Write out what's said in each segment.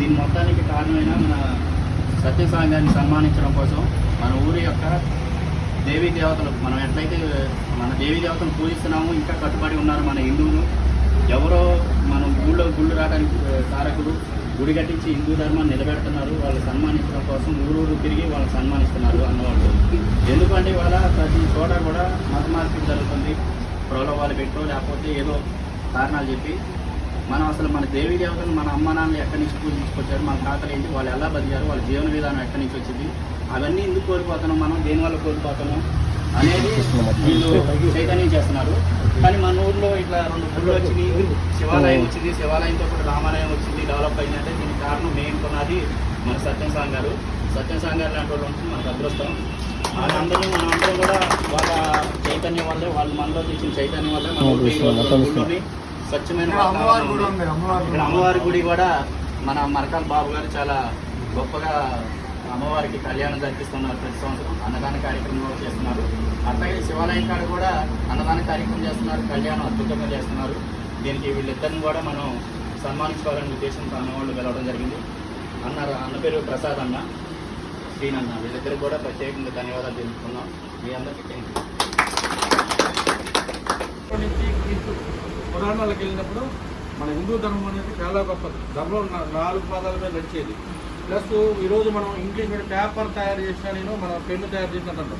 దీని మొత్తానికి కారణమైన మన సత్యసాంగాన్ని గారిని సన్మానించడం కోసం మన ఊరి యొక్క దేవీ దేవతలు మనం ఎట్లయితే మన దేవీ దేవతలు పూజిస్తున్నామో ఇంకా కట్టుబడి ఉన్నారు మన హిందువులు. ఎవరో మనం ఊళ్ళో గుళ్ళు రావడానికి ఆ, కారకుడు గుడి కట్టించి హిందూ ధర్మాన్ని నిలబెడుతున్నారు. వాళ్ళు సన్మానించడం కోసం ఊరూరు తిరిగి వాళ్ళు సన్మానిస్తున్నారు అన్నవాళ్ళు. ఎందుకంటే వాళ్ళ ప్రతి చోట కూడా మత మార్పిడి జరుగుతుంది ప్రలోభాలు పెట్టో లేకపోతే ఏదో కారణాలు చెప్పి మనం అసలు మన దేవి దేవతలు మన అమ్మ నాన్నలు ఎక్కడి నుంచి పూజించుకొచ్చారు మన తాతలు ఏంటి వాళ్ళు ఎలా బతికారు వాళ్ళ జీవన విధానం ఎక్కడి నుంచి వచ్చింది అవన్నీ ఎందుకు కోల్పోతున్నాం మనం దేనివల్ల కోల్పోతున్నాం అనేది వీళ్ళు చైతన్యం చేస్తున్నారు. కానీ మన ఊర్లో ఇట్లా రెండు గుళ్ళు వచ్చినాయి శివాలయం వచ్చింది శివాలయంతో పాటు రామాలయం వచ్చింది డెవలప్ అయిందంటే దీనికి కారణం మెయిన్ కొన్నది మన సత్యం సాంగ్ గారు. సత్యం సాంగ్ గారు లాంటి వాళ్ళు ఉంటే మనకు అదృష్టం. వాళ్ళందరూ మనం అందరం కూడా వాళ్ళ చైతన్యం వల్లే వాళ్ళు మనలో తెచ్చిన చైతన్యం వల్లే మన స్వచ్ఛమైన అమ్మవారి గుడి ఉంది. ఉంది అమ్మవారి. ఇక్కడ అమ్మవారి గుడి కూడా మన మరకాల బాబు గారు చాలా గొప్పగా అమ్మవారికి కళ్యాణం జరిపిస్తున్నారు ప్రతి సంవత్సరం. అన్నదాన కార్యక్రమం కూడా చేస్తున్నారు. అట్లాగే శివాలయం కాడ కూడా అన్నదాన కార్యక్రమం చేస్తున్నారు కళ్యాణం అద్భుతంగా చేస్తున్నారు. దీనికి వీళ్ళిద్దరిని కూడా మనం సన్మానించుకోవాలనే ఉద్దేశంతో అన్నవాళ్ళు వెళ్ళడం జరిగింది. అన్న అన్న పేరు ప్రసాద్ అన్న శ్రీన్ అన్న. వీళ్ళిద్దరికి కూడా ప్రత్యేకంగా ధన్యవాదాలు తెలుపుతున్నాం. మీ అందరికీ థ్యాంక్ యూ పురాణాలకు వెళ్ళినప్పుడు మన హిందూ ధర్మం అనేది చాలా గొప్ప ధర్మం నాలుగు పాదాల మీద నడిచేది. ప్లస్ ఈరోజు మనం ఇంగ్లీష్ మీద పేపర్ తయారు చేసినా నేను మన పెన్ను తయారు చేసినట్టు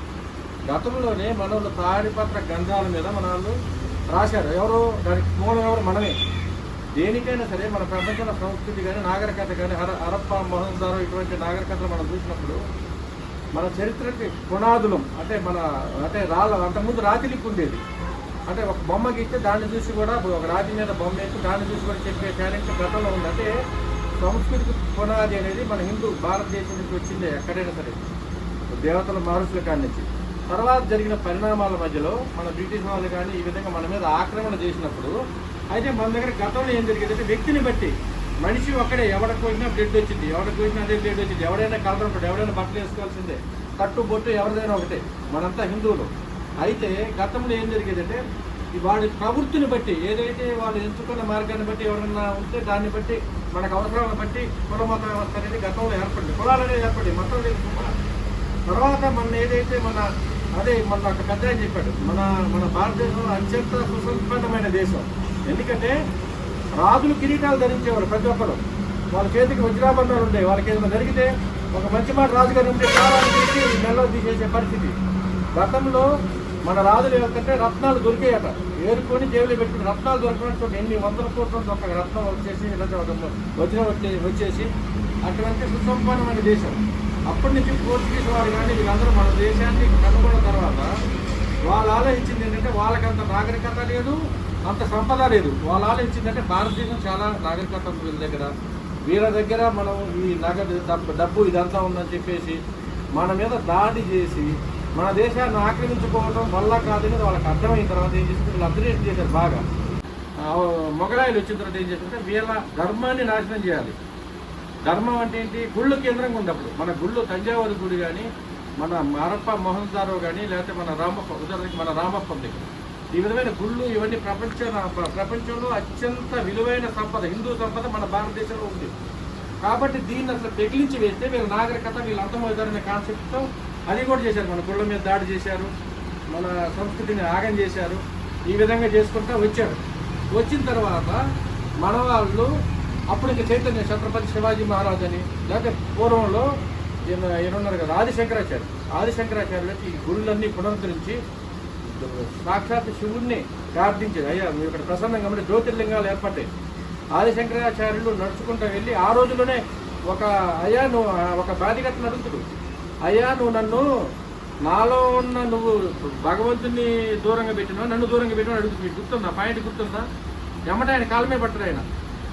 గతంలోనే మన వాళ్ళు తాడిపత్ర గంధాల మీద మన వాళ్ళు రాశారు. ఎవరు దానికి మూలం ఎవరు? మనమే. దేనికైనా సరే మన ప్రపంచంలో సంస్కృతి కానీ నాగరికత కానీ హర హరప్ప మహందారు ఇటువంటి నాగరికతలు మనం చూసినప్పుడు మన చరిత్రకి పునాదులం అంటే మన అంటే రాళ్ళ అంతకుముందు రాతి ఉండేది. అంటే ఒక బొమ్మ గీస్తే దాన్ని చూసి కూడా ఒక రాజు మీద బొమ్మ వేసి దాన్ని చూసి కూడా చెప్పే టాలెంట్ గతంలో ఉంది. అంటే సంస్కృతికి పునాది అనేది మన హిందూ భారతదేశం నుంచి వచ్చింది ఎక్కడైనా సరే. దేవతల మహర్షుల కాడి నుంచి. తర్వాత జరిగిన పరిణామాల మధ్యలో మన బ్రిటిష్ వాళ్ళు కానీ ఈ విధంగా మన మీద ఆక్రమణ చేసినప్పుడు అయితే మన దగ్గర గతంలో ఏం జరిగింది అంటే వ్యక్తిని బట్టి మనిషి ఒక్కడే ఎవడ పోయినా బ్లడ్ వచ్చింది ఎవడ పోయినా అదే బ్లడ్ వచ్చింది ఎవడైనా కలర్ ఉంటాడు ఎవడైనా బట్టలు వేసుకోవాల్సిందే. కట్టు బొట్టు ఎవరిదైనా ఒకటే. మనంతా హిందువులు. అయితే గతంలో ఏం జరిగేదంటే వాడి ప్రవృత్తిని బట్టి ఏదైతే వాళ్ళు ఎంచుకున్న మార్గాన్ని బట్టి ఎవరన్నా ఉంటే దాన్ని బట్టి మనకు అవసరాలను బట్టి కుల మత వ్యవస్థ అనేది గతంలో ఏర్పడింది. కులాలు అనేది ఏర్పడింది మతం లేదు తర్వాత మన ఏదైతే మన అదే మన ఒక పెద్ద అని చెప్పాడు మన మన భారతదేశంలో అత్యంత సుసంపన్నమైన దేశం. ఎందుకంటే రాజులు కిరీటాలు ధరించేవారు ప్రతి ఒక్కరు. వాళ్ళ చేతికి వజ్రాభరణాలు ఉండేవి. వాళ్ళకి ఏదైనా జరిగితే ఒక మంచి మాట రాజుగారు ఉంటే కాలాన్ని తీసి నెలలో తీసేసే పరిస్థితి. గతంలో మన రాజులు ఏంటంటే రత్నాలు దొరికాయట. ఏరుకొని జైలు పెట్టుకుని రత్నాలు దొరకడం ఎన్ని వందల కోట్ల ఒక రత్నం వచ్చేసి ఇలాంటి ఒక వజ్రం వచ్చే వచ్చేసి అటువంటి సుసంపన్నమైన దేశం. అప్పటి నుంచి పోర్చుగీస్ వారు కానీ వీళ్ళందరూ మన దేశాన్ని కనుగొన్న తర్వాత వాళ్ళు ఆలోచించింది ఏంటంటే వాళ్ళకంత నాగరికత లేదు అంత సంపద లేదు. వాళ్ళు ఆలోచించిందంటే భారతదేశం చాలా నాగరికత ఉంది వీళ్ళ దగ్గర. వీళ్ళ దగ్గర మనం ఈ నగదు డబ్బు డబ్బు ఇదంతా ఉందని చెప్పేసి మన మీద దాడి చేసి మన దేశాన్ని ఆక్రమించుకోవడం వల్ల కాదని వాళ్ళకి అర్థమైన తర్వాత ఏం చేసింది వీళ్ళు అబ్జర్వేషన్ చేశారు? బాగా. మొగలాయిలు వచ్చిన తర్వాత ఏం చేస్తుంటే వీళ్ళ ధర్మాన్ని నాశనం చేయాలి. ధర్మం అంటే ఏంటి? గుళ్ళు కేంద్రంగా ఉన్నప్పుడు మన గుళ్ళు తంజావూరు గుడి కానీ మన హరప్ప మోహన్దారో కానీ లేకపోతే మన రామప్ప ఉదాహరణకి మన రామప్ప దగ్గర. ఈ విధమైన గుళ్ళు ఇవన్నీ ప్రపంచ ప్రపంచంలో అత్యంత విలువైన సంపద హిందూ సంపద మన భారతదేశంలో ఉంది. కాబట్టి దీన్ని అసలు పెగిలించి వేస్తే వీళ్ళ నాగరికత వీళ్ళు అర్థమవుతారనే కాన్సెప్ట్తో అది కూడా చేశారు. మన గుళ్ళ మీద దాడి చేశారు. మన సంస్కృతిని ఆగం చేశారు. ఈ విధంగా చేసుకుంటూ వచ్చారు. వచ్చిన తర్వాత మన వాళ్ళు అప్పుడు ఇంకా చైతన్య ఛత్రపతి శివాజీ మహారాజ్ అని లేకపోతే పూర్వంలో ఈయన కదా ఆదిశంకరాచార్య. ఆదిశంకరాచార్యులు ఈ గురులన్నీ పునరుద్ధరించి సాక్షాత్ శివుణ్ణి ప్రార్థించేది అయ్యా మీరు ఇక్కడ ప్రసన్నంగా ఉంటే జ్యోతిర్లింగాలు ఏర్పడ్డాయి. ఆదిశంకరాచార్యులు నడుచుకుంటూ వెళ్ళి ఆ రోజుల్లోనే ఒక అయ్యా నువ్వు ఒక బాధిగత నడుతుడు అయ్యా నువ్వు నన్ను నాలో ఉన్న నువ్వు భగవంతుని దూరంగా పెట్టినా నన్ను దూరంగా పెట్టినా అడుగుతుంది. మీకు గుర్తుందా? పాయింట్ గుర్తుందా? ఎమ్మట ఆయన కాలమే పట్టడు ఆయన.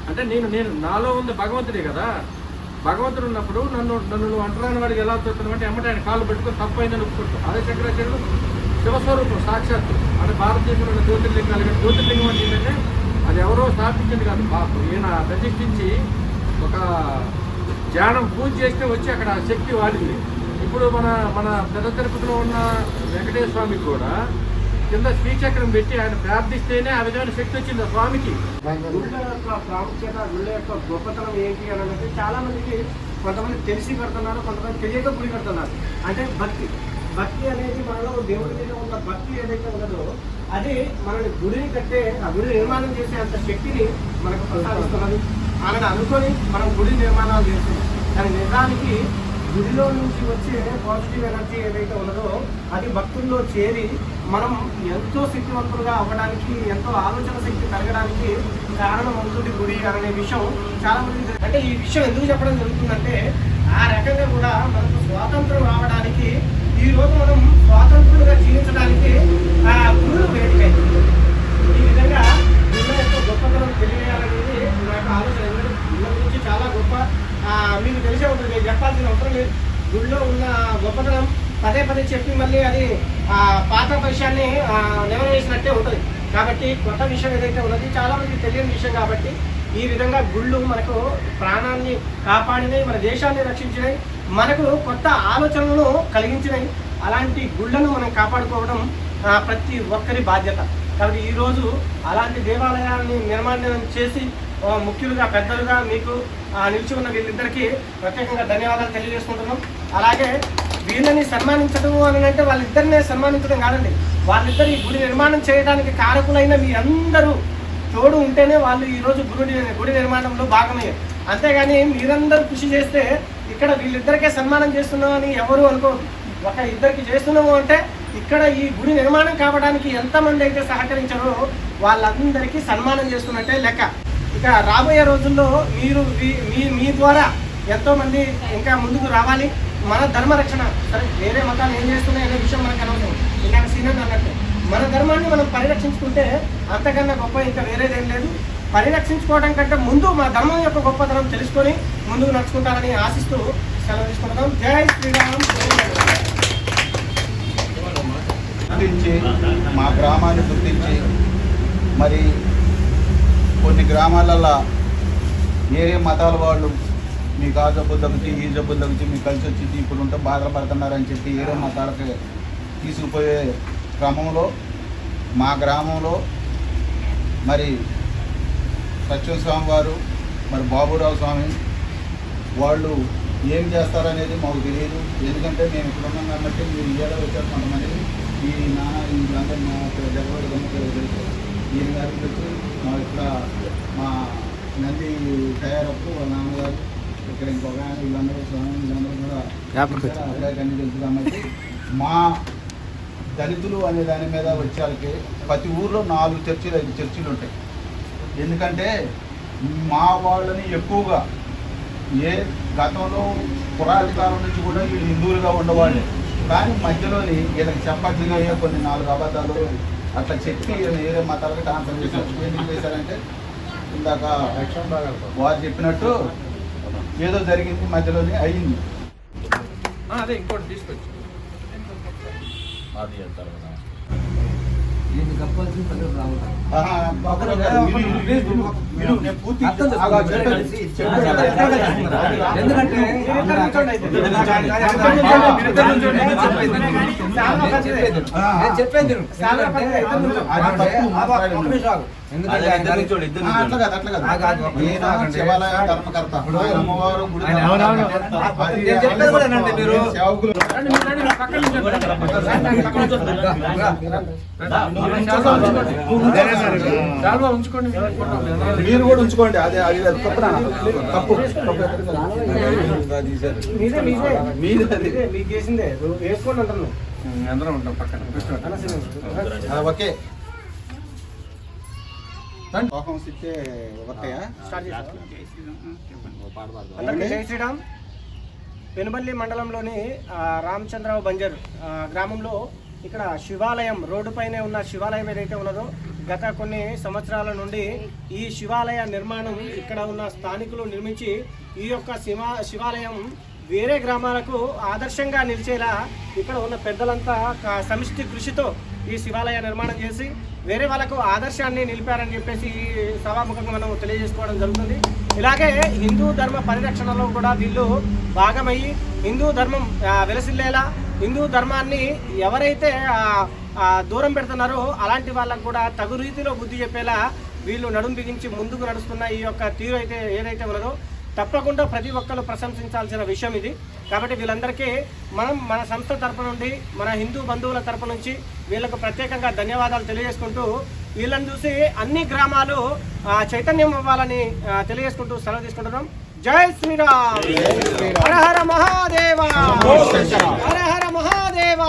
అంటే నేను నేను నాలో ఉంది భగవంతుడే కదా. భగవంతుడు ఉన్నప్పుడు నన్ను నన్ను నువ్వు అంటరాని వాడికి ఎలా చూస్తున్నావు అంటే ఎమ్మట ఆయన కాళ్ళు పెట్టుకొని తప్పైందని ఒప్పుకుంటావు అదే శంకరాచార్యుడు శివస్వరూపం సాక్షాత్తు. అంటే భారతదేశంలో ఉన్న జ్యోతిర్లింగాలు కానీ జ్యోతిర్లింగం అంటే ఏంటంటే అది ఎవరో స్థాపించింది కాదు. బాపు ఈయన ప్రతిష్ఠించి ఒక ధ్యానం పూజ చేస్తే వచ్చి అక్కడ శక్తి వాడింది. ఇప్పుడు మన మన పెద్ద తిరుపతిలో ఉన్న వెంకటేశ్వర స్వామికి కూడా కింద శ్రీచక్రం పెట్టి ఆయన ప్రార్థిస్తేనే ఆ విధమైన శక్తి వచ్చింది ఆ స్వామికి. గుళ్ళ యొక్క ప్రాముఖ్యత గుళ్ళ యొక్క గొప్పతనం ఏంటి అని అంటే చాలా మందికి కొంతమంది తెలిసి కడుతున్నారు కొంతమంది తెలియక గుడి కడుతున్నారు. అంటే భక్తి. భక్తి అనేది మనలో దేవుడి మీద ఉన్న భక్తి ఏదైతే ఉన్నదో అది మనని గుడిని కట్టే ఆ గుడి నిర్మాణం చేసే అంత శక్తిని మనకు ప్రసాదిస్తున్నది. అలాగే అనుకొని మనం గుడి నిర్మాణాలు చేస్తున్నాం. దాని నిజానికి గుడిలో నుంచి వచ్చే పాజిటివ్ ఎనర్జీ ఏదైతే ఉన్నదో అది భక్తుల్లో చేరి మనం ఎంతో శక్తివంతులుగా అవ్వడానికి ఎంతో ఆలోచన శక్తి పెరగడానికి కారణం అవుతుంది గుడి అనే విషయం చాలా మంది అంటే ఈ విషయం ఎందుకు చెప్పడం జరుగుతుందంటే ఆ రకంగా కూడా మనకు స్వాతంత్రం రావడానికి ఈ రోజు మనం స్వాతంత్రులుగా జీవించడానికి ఆ గురువు వేదిక ఈ విధంగా గుళ్ళ యొక్క గొప్పతనం తెలియజేయాలనేది నా యొక్క ఆలోచన. గురించి చాలా గొప్ప మీకు తెలిసే ఉంటుంది మీరు చెప్పాల్సిన అవసరం లేదు. గుళ్ళో ఉన్న గొప్పతనం పదే పదే చెప్పి మళ్ళీ అది ఆ, పాత విషయాన్ని నెమరు వేసినట్టే ఉంటుంది. కాబట్టి కొత్త విషయం ఏదైతే ఉన్నది చాలా మందికి తెలియని విషయం కాబట్టి ఈ విధంగా గుళ్ళు మనకు ప్రాణాన్ని కాపాడినవి మన దేశాన్ని రక్షించినవి మనకు కొత్త ఆలోచనలను కలిగించినవి అలాంటి గుళ్ళను మనం కాపాడుకోవడం ప్రతి ఒక్కరి బాధ్యత. కాబట్టి ఈరోజు అలాంటి దేవాలయాన్ని నిర్మాణం చేసి ముఖ్యులుగా పెద్దలుగా మీకు నిలిచి ఉన్న వీళ్ళిద్దరికీ ప్రత్యేకంగా ధన్యవాదాలు తెలియజేసుకుంటున్నాం. అలాగే వీళ్ళని సన్మానించడం అని అంటే వాళ్ళిద్దరినే సన్మానించడం కాదండి. వాళ్ళిద్దరు ఈ గుడి నిర్మాణం చేయడానికి కారకులైన మీ అందరూ తోడు ఉంటేనే వాళ్ళు ఈరోజు గురుడి గుడి గుడి నిర్మాణంలో భాగమయ్యారు. అంతేగాని మీరందరూ కృషి చేస్తే ఇక్కడ వీళ్ళిద్దరికే సన్మానం చేస్తున్నామని ఎవరు అనుకోరు ఒక ఇద్దరికి చేస్తున్నాము అంటే ఇక్కడ ఈ గుడి నిర్మాణం కావడానికి ఎంతమంది అయితే సహకరించారో వాళ్ళందరికీ సన్మానం చేస్తున్నట్టే లెక్క. ఇక రాబోయే రోజుల్లో మీరు మీ- మీ మీ ద్వారా ఎంతోమంది ఇంకా ముందుకు రావాలి. మన ధర్మ రక్షణ సరే వేరే మతాలు ఏం చేస్తున్నాయి అనే విషయం మనకు అనవసరం. ఇంకా సీనియర్ అన్నట్టు మన ధర్మాన్ని మనం పరిరక్షించుకుంటే అంతకన్నా గొప్ప ఇంకా వేరేదేం లేదు. పరిరక్షించుకోవడం కంటే ముందు మా ధర్మం యొక్క గొప్పతనం తెలుసుకొని ముందుకు నడుచుకుంటారని ఆశిస్తూ సెలవు తీసుకుంటాం జై శ్రీరామ్. గుర్తించి మా గ్రామాన్ని గుర్తించి మరి కొన్ని గ్రామాలల్లో ఏరే మతాల వాళ్ళు మీ ఆ జబ్బు తగ్గుతాయి ఈ జబ్బు తగ్గుతుంది మీకు కలిసి వచ్చింది ఇప్పుడు ఉంటే బాధపడుతున్నారని చెప్పి ఏరే మతాలకి తీసుకుపోయే క్రమంలో మా గ్రామంలో మరి సత్యం స్వామి వారు మరి బాబురావు స్వామి వాళ్ళు ఏం చేస్తారనేది మాకు తెలియదు. ఎందుకంటే మేము ఇక్కడ ఉన్నాం కాబట్టి మీరు ఏదో వచ్చారు కొంతమంది. ఈ నాన్న వీళ్ళందరూ మా జగవాడి తెలుసు ఈయన గారికి వచ్చి మా ఇక్కడ మా నంది తయారప్పు వాళ్ళ నాన్నగారు ఇక్కడ ఇంకొక ఆయన వీళ్ళందరూ స్వామి వీళ్ళందరూ కూడా అన్ని తెలుసు కాబట్టి మా దళితులు అనే దాని మీద వచ్చేళ్ళకి ప్రతి ఊర్లో నాలుగు చర్చిలు ఐదు చర్చిలు ఉంటాయి. ఎందుకంటే మా వాళ్ళని ఎక్కువగా ఏ గతంలో పురాతన కాలం నుంచి కూడా వీళ్ళు హిందువులుగా ఉండేవాళ్ళు. కానీ మధ్యలోని వీళ్ళకి చెప్పచ్చుగా కొన్ని నాలుగు అబద్ధాలు అట్లా చెప్పి వీళ్ళని వేరే మతాలకు ట్రాన్స్ఫర్ చేశారు. ఎందుకు చేశారంటే ఇందాక వారు చెప్పినట్టు ఏదో జరిగింది మధ్యలోనే అయింది. ఆ, అదే ఇంకోటి తీసుకొచ్చి. నేను పూర్తి ఆగా, చెప్పండి, చెప్పండి. ఎందుకంటే చెప్పేది ధర్మకర్త. అమ్మవారు కూడా మీరు. సేవకులు ఉంచుకోండి. మీరు కూడా ఉంచుకోండి. అదే అది తప్పు. తప్పు. అందరం ఉంటాం పక్కన. ఓకే. ఒకటయా జై శ్రీరామ్. పెనుబల్లి మండలంలోని రామచంద్రరావు బంజర్ గ్రామంలో ఇక్కడ శివాలయం రోడ్డు పైనే ఉన్న శివాలయం ఏదైతే ఉన్నదో గత కొన్ని సంవత్సరాల నుండి ఈ శివాలయ నిర్మాణం ఇక్కడ ఉన్న స్థానికులు నిర్మించి ఈ యొక్క శివా శివాలయం వేరే గ్రామాలకు ఆదర్శంగా నిలిచేలా ఇక్కడ ఉన్న పెద్దలంతా క- సమిష్టి కృషితో ఈ శివాలయ నిర్మాణం చేసి వేరే వాళ్ళకు ఆదర్శాన్ని నిలిపారని చెప్పేసి ఈ సభాముఖంగా మనం తెలియజేసుకోవడం జరుగుతుంది. ఇలాగే హిందూ ధర్మ పరిరక్షణలో కూడా వీళ్ళు భాగమయ్యి హిందూ ధర్మం వెలసిల్లేలా హిందూ ధర్మాన్ని ఎవరైతే దూరం పెడుతున్నారో. అలాంటి వాళ్ళకు కూడా తగు రీతిలో బుద్ధి చెప్పేలా వీళ్ళు నడుం బిగించి ముందుకు నడుస్తున్న ఈ యొక్క తీరు అయితే ఏదైతే ఉన్నదో తప్పకుండా ప్రతి ఒక్కరు ప్రశంసించాల్సిన విషయం ఇది. కాబట్టి వీళ్ళందరికీ మనం మన సంస్థ తరపు నుండి మన హిందూ బంధువుల తరపు నుంచి వీళ్ళకు ప్రత్యేకంగా ధన్యవాదాలు తెలియజేసుకుంటూ వీళ్ళని చూసి అన్ని గ్రామాలు చైతన్యం అవ్వాలని తెలియజేసుకుంటూ సెలవు తీసుకుంటున్నాం. జై శ్రీరామ్! హర హర మహాదేవ! హర హర మహాదేవ!